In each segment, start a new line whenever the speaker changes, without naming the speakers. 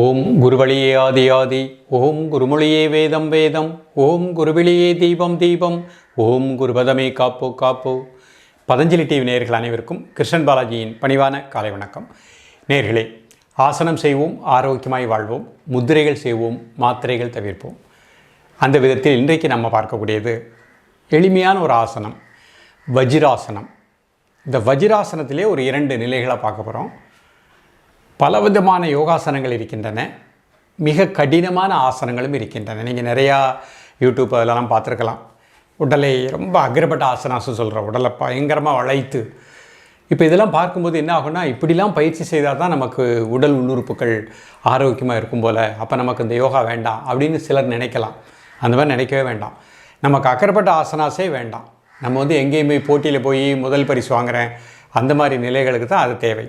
ஓம் குருவழியே ஆதி ஆதி ஓம் குருமொழியே வேதம் வேதம் ஓம் குருவிழியே தீபம் தீபம் ஓம் குருபதமே காப்போ காப்போ. பதஞ்சலி டிவி நேர்கள் அனைவருக்கும் கிருஷ்ணன் பாலாஜியின் பணிவான காலை வணக்கம். நேர்களே ஆசனம் செய்வோம் ஆரோக்கியமாய் வாழ்வோம் முத்திரைகள் செய்வோம் மாத்திரைகள் தவிர்ப்போம். அந்த விதத்தில் இன்றைக்கு நம்ம பார்க்கக்கூடியது எளிமையான ஒரு ஆசனம் வஜிராசனம். இந்த வஜிராசனத்திலே ஒரு இரண்டு நிலைகளை பார்க்க போகிறோம் பலவிதமான யோகாசனங்கள் இருக்கின்றன. மிக கடினமான ஆசனங்களும் இருக்கின்றன. நீங்கள் நிறையா யூடியூப் அதெல்லாம் பார்த்துருக்கலாம். உடலை ரொம்ப அக்ரப்பட்ட ஆசனாசம் சொல்கிற உடலை பயங்கரமாக வளைத்து. இப்போ இதெல்லாம் பார்க்கும்போது என்ன ஆகும்னா இப்படிலாம் பயிற்சி செய்தால் தான் நமக்கு உடல் உள்ளுறுப்புகள் ஆரோக்கியமாக இருக்கும் போல் அப்போ நமக்கு இந்த யோகா வேண்டாம் அப்படின்னு சிலர் நினைக்கலாம். அந்த மாதிரி நினைக்கவே வேண்டாம். நமக்கு அக்கறப்பட்ட ஆசனாஸே வேண்டாம். நம்ம வந்து எங்கேயுமே போட்டியில் போய் முதல் பரிசு வாங்குகிறேன் அந்த மாதிரி நிலைகளுக்கு தான் அது தேவை.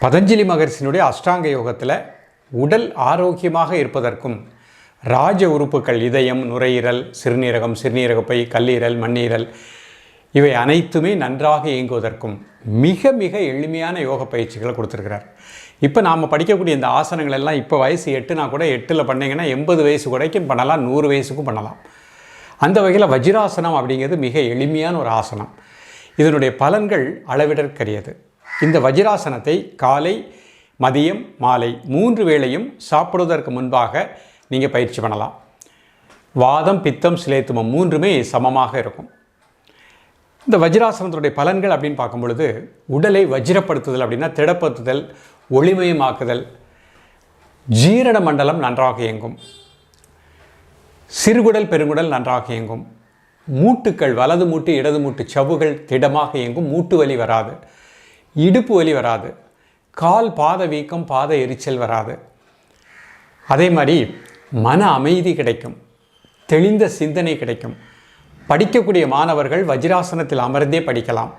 பதஞ்சலி மகர்ஷினுடைய அஷ்டாங்க யோகத்தில் உடல் ஆரோக்கியமாக இருப்பதற்கும் ராஜ உறுப்புகள் இதயம் நுரையீரல் சிறுநீரகம் சிறுநீரகப்பை கல்லீரல் மண்ணீரல் இவை அனைத்துமே நன்றாக இயங்குவதற்கும் மிக மிக எளிமையான யோக பயிற்சிகளை கொடுத்துருக்கிறார். இப்போ நாம் படிக்கக்கூடிய இந்த ஆசனங்கள் எல்லாம் இப்போ வயசு எட்டுனா கூட எட்டில் பண்ணிங்கன்னா எண்பது வயசு வரைக்கும் பண்ணலாம் நூறு வயசுக்கும் பண்ணலாம். அந்த வகையில் வஜ்ராசனம் அப்படிங்கிறது மிக எளிமையான ஒரு ஆசனம். இதனுடைய பலன்கள் அளவிடற்கரியது. இந்த வஜ்ராசனத்தை காலை மதியம் மாலை மூன்று வேளையும் சாப்பிடுவதற்கு முன்பாக நீங்கள் பயிற்சி பண்ணலாம். வாதம் பித்தம் சிலேத்துமம் மூன்றுமே சமமாக இருக்கும். இந்த வஜ்ராசனத்தினுடைய பலன்கள் அப்படின்னு பார்க்கும் பொழுது உடலை வஜ்ரப்படுத்துதல் அப்படின்னா திடப்படுத்துதல் ஒளிமயமாக்குதல் ஜீரண மண்டலம் நன்றாக இயங்கும். சிறுகுடல் பெருங்குடல் நன்றாக இயங்கும். மூட்டுக்கள் வலது மூட்டு இடது மூட்டு சவ்வுகள் திடமாக இயங்கும். மூட்டு வலி வராது. இடுப்பு வலி வராது. கால் பாத வீக்கம் பாத எரிச்சல் வராது. அதே மாதிரி மன அமைதி கிடைக்கும். தெளிந்த சிந்தனை கிடைக்கும். படிக்கக்கூடிய மாணவர்கள் வஜ்ராசனத்தில் அமர்ந்தே படிக்கலாம்.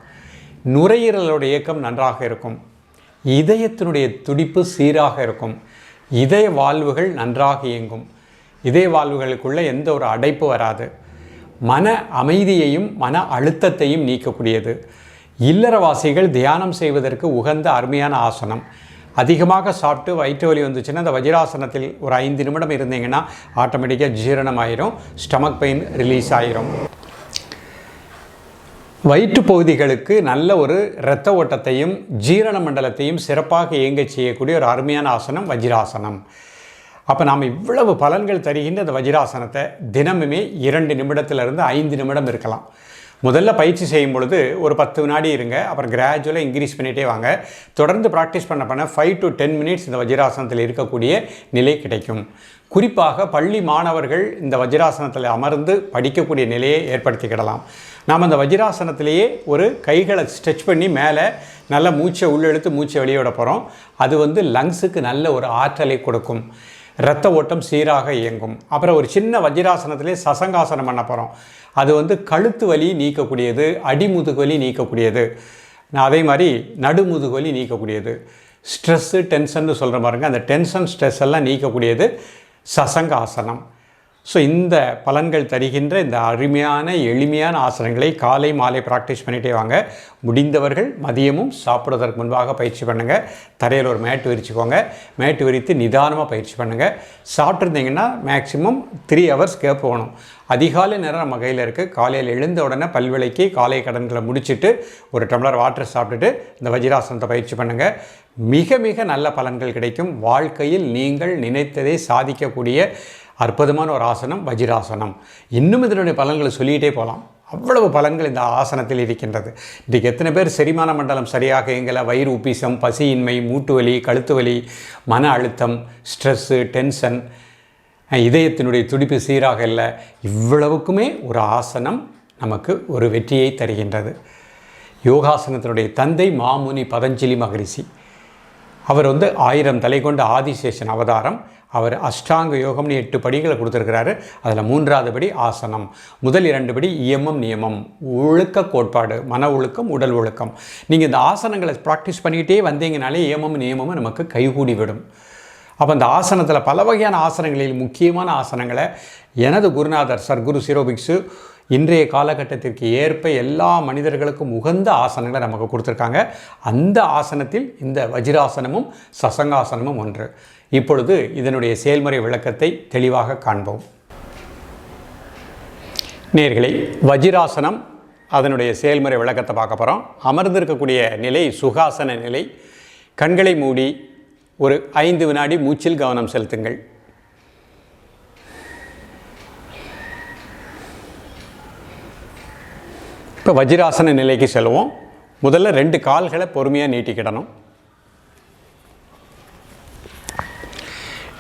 நுரையீரலோட இயக்கம் நன்றாக இருக்கும். இதயத்தினுடைய துடிப்பு சீராக இருக்கும். இதய வாழ்வுகள் நன்றாக இயங்கும். இதய வாழ்வுகளுக்குள்ளே எந்த ஒரு அடைப்பு வராது. மன அமைதியையும் மன அழுத்தத்தையும் நீக்கக்கூடியது. இல்லறவாசிகள் தியானம் செய்வதற்கு உகந்த அருமையான ஆசனம். அதிகமாக சாப்பிட்டு வயிற்று வலி வந்துச்சுன்னா அந்த வஜ்ராசனத்தில் ஒரு ஐந்து நிமிடம் இருந்தீங்கன்னா ஆட்டோமேட்டிக்காக ஜீரணம் ஆயிரும் ஸ்டமக் பெயின் ரிலீஸ் ஆயிரும். வயிற்று பகுதிகளுக்கு நல்ல ஒரு இரத்த ஓட்டத்தையும் ஜீரண மண்டலத்தையும் சிறப்பாக இயங்க செய்யக்கூடிய ஒரு அருமையான ஆசனம் வஜ்ராசனம். அப்போ நாம் இவ்வளவு பலன்கள் தருகின்ற அந்த வஜ்ராசனத்தை தினமுமே இரண்டு நிமிடத்திலிருந்து ஐந்து நிமிடம் இருக்கலாம். முதல்ல பயிற்சி செய்யும் பொழுது ஒரு பத்து வினாடி இருங்க அப்புறம் கிராஜுவலாக இன்க்ரீஸ் பண்ணிகிட்டே வாங்க. தொடர்ந்து ப்ராக்டிஸ் பண்ண பண்ண ஃபைவ் டு டென் மினிட்ஸ் இந்த வஜ்ராசனத்தில் இருக்கக்கூடிய நிலை கிடைக்கும். குறிப்பாக பள்ளி மாணவர்கள் இந்த வஜ்ராசனத்தில் அமர்ந்து படிக்கக்கூடிய நிலையை ஏற்படுத்திக்கிடலாம். நாம் அந்த வஜ்ராசனத்திலேயே ஒரு கைகளை ஸ்ட்ரெச் பண்ணி மேலே நல்ல மூச்சை உள்ளெழுத்து மூச்சை வெளியோட போகிறோம். அது வந்து லங்ஸுக்கு நல்ல ஒரு ஆற்றலை கொடுக்கும். ரத்த ஓட்டம் சீராக இயங்கும். அப்புறம் ஒரு சின்ன வஜ்ராசனத்திலே சசங்காசனம் பண்ண போகிறோம் அது வந்து கழுத்து வலி நீக்கக்கூடியது அடிமுதுகு வலி நீக்கக்கூடியது அதே மாதிரி நடுமுதுகு வலி நீக்கக்கூடியது. ஸ்ட்ரெஸ்ஸு டென்ஷன்னு சொல்கிற பாருங்க அந்த டென்ஷன் ஸ்ட்ரெஸ் எல்லாம் நீக்கக்கூடியது சசங்காசனம். ஸோ இந்த பலன்கள் தருகின்ற இந்த அருமையான எளிமையான ஆசனங்களை காலை மாலை ப்ராக்டிஸ் பண்ணிகிட்டே வாங்க. முடிந்தவர்கள் மதியமும் சாப்பிடுவதற்கு முன்பாக பயிற்சி பண்ணுங்கள் தரையில் ஒரு மேட்டு விரிச்சுக்கோங்க. மேட்டு விரித்து நிதானமாக பயிற்சி பண்ணுங்கள் சாப்பிட்ருந்தீங்கன்னா மேக்ஸிமம் த்ரீ ஹவர்ஸ் கேப் போகணும் அதிகாலை நேரம் நம்ம கையில் இருக்குது காலையில் எழுந்த உடனே பல்விளைக்கு காலை கடன்களை முடிச்சுட்டு ஒரு டம்ளர் வாட்டர் சாப்பிட்டுட்டு இந்த வஜ்ராசனத்தை பயிற்சி பண்ணுங்கள் மிக மிக நல்ல பலன்கள் கிடைக்கும். வாழ்க்கையில் நீங்கள் நினைத்ததை சாதிக்கக்கூடிய அற்புதமான ஒரு ஆசனம் வஜ்ராசனம். இன்னும் இதனுடைய பலன்களை சொல்லிகிட்டே போகலாம் அவ்வளவு பலன்கள் இந்த ஆசனத்தில் இருக்கின்றது. இன்றைக்கு எத்தனை பேர் செரிமான மண்டலம் சரியாக எங்களை வயிறு உப்பிசம் பசியின்மை மூட்டு வலி கழுத்து வலி மன அழுத்தம் ஸ்ட்ரெஸ்ஸு டென்ஷன் இதயத்தினுடைய துடிப்பு சீராக இல்லை. இவ்வளவுக்குமே ஒரு ஆசனம் நமக்கு ஒரு வெற்றியை தருகின்றது. யோகாசனத்தினுடைய தந்தை மாமுனி பதஞ்சலி மகரிஷி. அவர் வந்து ஆயிரம் தலை கொண்ட ஆதிசேஷன் அவதாரம். அவர் அஷ்டாங்க யோகம்னு எட்டு படிகளை கொடுத்துருக்கிறாரு. அதில் மூன்றாவது படி ஆசனம். முதல் இரண்டு படி இயமம் நியமம். ஒழுக்க கோட்பாடு மன ஒழுக்கம் உடல் ஒழுக்கம். நீங்கள் இந்த ஆசனங்களை ப்ராக்டிஸ் பண்ணிக்கிட்டே வந்தீங்கனாலே இயமம் நியமமும் நமக்கு கைகூடி விடும் அப்போ அந்த ஆசனத்தில் பல வகையான ஆசனங்களில் முக்கியமான ஆசனங்களை எனது குருநாதர் சர்க்குரு சிரோபிக்ஸு இன்றைய காலகட்டத்திற்கு ஏற்ப எல்லா மனிதர்களுக்கும் உகந்த ஆசனங்களை நமக்கு கொடுத்துருக்காங்க. அந்த ஆசனத்தில் இந்த வஜ்ராசனமும் சசங்காசனமும் ஒன்று. இப்பொழுது இதனுடைய செயல்முறை விளக்கத்தை தெளிவாக காண்போம். நேர்களை வஜிராசனம் அதனுடைய செயல்முறை விளக்கத்தை பார்க்க போகிறோம் அமர்ந்திருக்கக்கூடிய நிலை சுகாசன நிலை. கண்களை மூடி ஒரு ஐந்து வினாடி மூச்சில் கவனம் செலுத்துங்கள். இப்போ வஜிராசன நிலைக்கு செல்வோம். முதல்ல ரெண்டு கால்களை பொறுமையாக நீட்டிக்கிடணும்.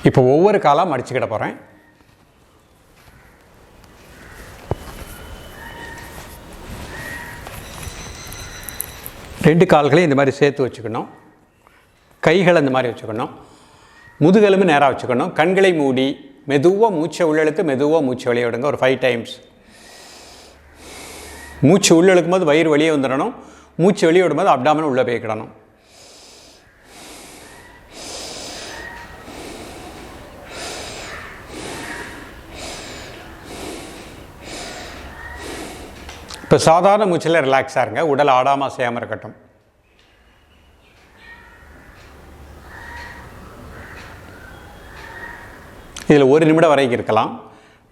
இப்போ ஒவ்வொரு காலாக மடிச்சுக்கிட போகிறேன். ரெண்டு கால்களையும் இந்த மாதிரி சேர்த்து வச்சுக்கணும். கைகளை இந்த மாதிரி வச்சுக்கணும். முதுகெலும்பு நேராக வச்சுக்கணும். கண்களை மூடி மெதுவாக மூச்சை உள்ளெழுத்து மெதுவாக மூச்சை வெளியே விடுங்க. ஒரு ஃபைவ் டைம்ஸ் மூச்சு உள்ளழுக்கும் போது வயிறு வெளியே வந்துடணும். மூச்சு வெளியே விடும்போது அப்டாமன் உள்ளே போய்க்கிடணும் இப்போ சாதாரண மூச்சில் ரிலாக்ஸாக இருங்க. உடல் ஆடாமல் அசையாமல் இருக்கட்டும். இதில் ஒரு நிமிடம் வரைக்கும் இருக்கலாம்.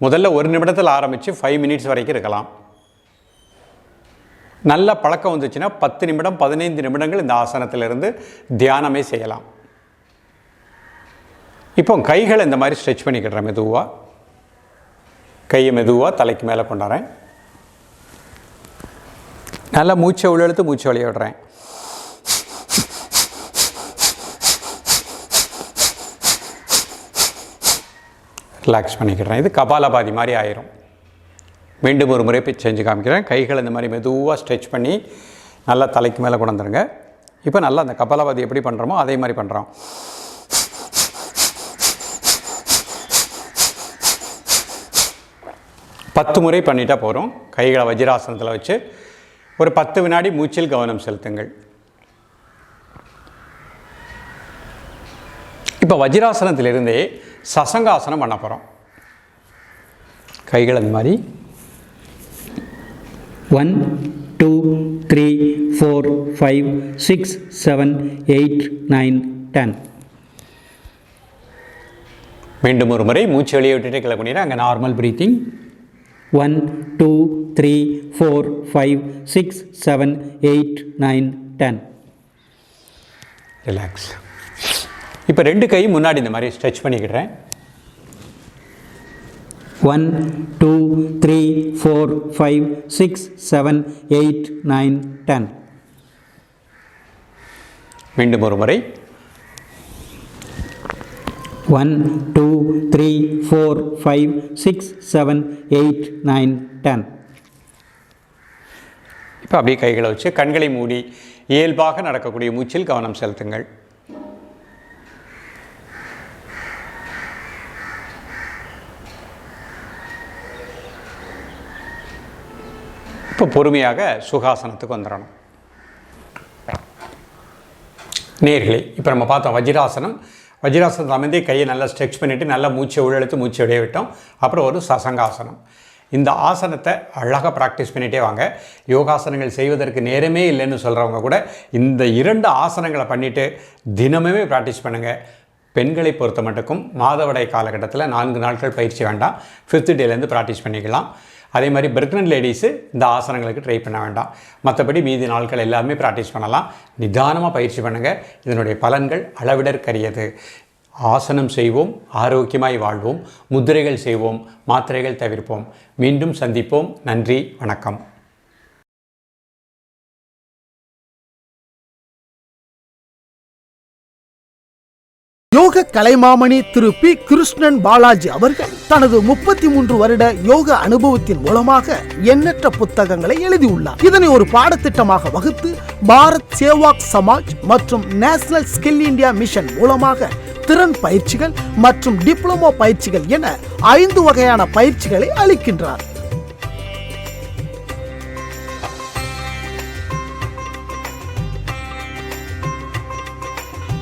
முதல்ல ஒரு நிமிடத்தில் ஆரம்பித்து ஃபைவ் மினிட்ஸ் வரைக்கும் இருக்கலாம். நல்ல பழக்கம் வந்துச்சுன்னா பத்து நிமிடம் பதினைந்து நிமிடங்கள் இந்த ஆசனத்திலிருந்து தியானமே செய்யலாம். இப்போ கைகளை இந்த மாதிரி ஸ்ட்ரெச் பண்ணிக்கிடுறேன் மெதுவாக கையை மெதுவாக தலைக்கு மேலே கொண்டாடுறேன் நல்லா மூச்சை உள்ளெழுத்து மூச்சை வழிய விடுறேன். ரிலாக்ஸ் பண்ணிக்கிறேன். இது கபாலபாதி மாதிரி ஆயிரும். மீண்டும் ஒரு முறை செஞ்சு காமிக்கிறேன். கைகள் இந்த மாதிரி மெதுவாக ஸ்ட்ரெச் பண்ணி நல்லா தலைக்கு மேலே கொண்டு வந்துருங்க. இப்போ நல்லா அந்த கபாலபாதி எப்படி பண்ணுறோமோ அதே மாதிரி பண்ணுறோம் பத்து முறை பண்ணிட்டா போகிறோம் கைகளை வஜ்ராசனத்தில் வச்சு ஒரு பத்து வினாடி மூச்சில் கவனம் செலுத்துங்கள். இப்போ வஜ்ராசனத்திலிருந்தே சசங்காசனம் பண்ண போகிறோம் கைகள் அந்த மாதிரி.
One two three four five six seven eight nine ten
மீண்டும் ஒரு முறை மூச்சு வெளியே விட்டுட்டு கிளை பண்ணிடுறேன் அங்கே normal breathing
one two three four five six seven eight nine ten
relax இப்போ ரெண்டு கை முன்னாடி இந்த மாதிரி stretch பண்ணிக்கிடுறேன்
one two three four five six seven eight nine ten
மீண்டும் ஒரு முறை.
One two three four five six seven eight nine ten
இப்போ அப்படியே கைகளை வச்சு கண்களை மூடி இயல்பாக நடக்கக்கூடிய மூச்சில் கவனம் செலுத்துங்கள். இப்போ பொறுமையாக சுகாசனத்துக்கு வந்துடணும். நேர்களே இப்போ நம்ம பார்த்தோம் வஜ்ராசனம். வஜ்ராசனத்தில் அமைந்தே கையை நல்லா ஸ்ட்ரெச் பண்ணிவிட்டு நல்லா மூச்சை உள்ளெழுத்து மூச்சை விடைய விட்டோம். அப்புறம் ஒரு சசங்காசனம். இந்த ஆசனத்தை அழகாக ப்ராக்டிஸ் பண்ணிகிட்டே வாங்க. யோகாசனங்கள் செய்வதற்கு நேரமே இல்லைன்னு சொல்கிறவங்க கூட இந்த இரண்டு ஆசனங்களை பண்ணிவிட்டு தினமுமே ப்ராக்டிஸ் பண்ணுங்கள் பெண்களை பொறுத்த மட்டுக்கும் மாதவடை காலகட்டத்தில் நான்கு நாட்கள் பயிற்சி வேண்டாம். ஃபிஃப்த் டேலேருந்து ப்ராக்டிஸ் பண்ணிக்கலாம். அதே மாதிரி பிரெக்னன்ட் லேடிஸு இந்த ஆசனங்களுக்கு ட்ரை பண்ண வேண்டாம். மற்றபடி மீதி நாட்கள் எல்லாமே ப்ராக்டிஸ் பண்ணலாம். நிதானமாக பயிற்சி பண்ணுங்கள் இதனுடைய பலன்கள் அளவிடற்கரியது. ஆசனம் செய்வோம் ஆரோக்கியமாய் வாழ்வோம் முத்திரைகள் செய்வோம் மாத்திரைகள் தவிர்ப்போம். மீண்டும் சந்திப்போம். நன்றி வணக்கம்.
யோக கலைமாமணி திரு பி. கிருஷ்ணன் பாலாஜி அவர்கள் தனது முப்பத்தி மூன்று வருட யோக அனுபவத்தின் மூலமாக எண்ணற்ற புத்தகங்களை எழுதியுள்ளார். இதனை ஒரு பாடத்திட்டமாக வகுத்து பாரத் சேவாக் சமாஜ் மற்றும் நேஷனல் ஸ்கில் இந்தியா மிஷன் மூலமாக திறன் பயிற்சிகள் மற்றும் டிப்ளமோ பயிற்சிகள் என ஐந்து வகையான பயிற்சிகளை அளிக்கின்றார்.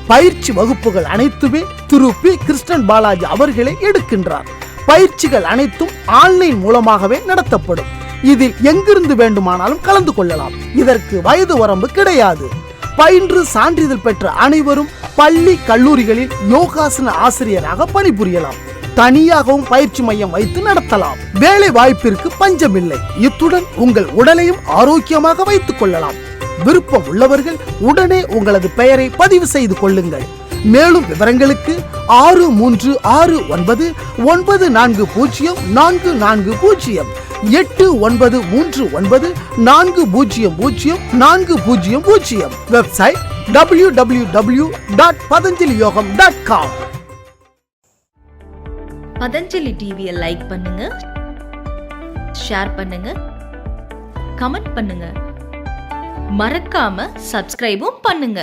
பயிற்சி வகுப்புகள் அனைத்துமே திரு பி. கிருஷ்ணன் பாலாஜி அவர்களே எடுக்கின்றார். பயிற்சிகள் அனைத்தும் ஆன்லைன் மூலமாகவே நடத்தப்படும். இதில் எங்கிருந்து வேண்டுமானாலும் கலந்து கொள்ளலாம். இதற்கு வயது வரம்பு கிடையாது. பயின்று சான்றிதழ் பெற்ற அனைவரும் பள்ளி கல்லூரிகளில் யோகாசன ஆசிரியராக பணிபுரியலாம். தனியாகவும் பயிற்சி மையம் வைத்து நடத்தலாம். வேலை வாய்ப்பிற்கு பஞ்சமில்லை. இத்துடன் உங்கள் உடலையும் ஆரோக்கியமாக வைத்துக் கொள்ளலாம். விருப்பம் உள்ளவர்கள் உடனே உங்களது பெயரை பதிவு செய்து கொள்ளுங்கள். மேலும் விவரங்களுக்கு ஆறு மூன்று ஆறு ஒன்பது ஒன்பது நான்கு பூஜ்ஜியம் நான்கு நான்கு பூஜ்ஜியம். எட்டு ஒன்பது மூன்று ஒன்பது நான்கு பூஜ்ஜியம் பூஜ்ஜியம் நான்கு பூஜ்ஜியம் பூஜ்ஜியம். Website W W W dot Patanjali Yogam dot com
Patanjali டிவியை லைக் பண்ணுங்க ஷேர் பண்ணுங்க கமெண்ட் பண்ணுங்க. மறக்காம சப்ஸ்கிரைபும் பண்ணுங்க.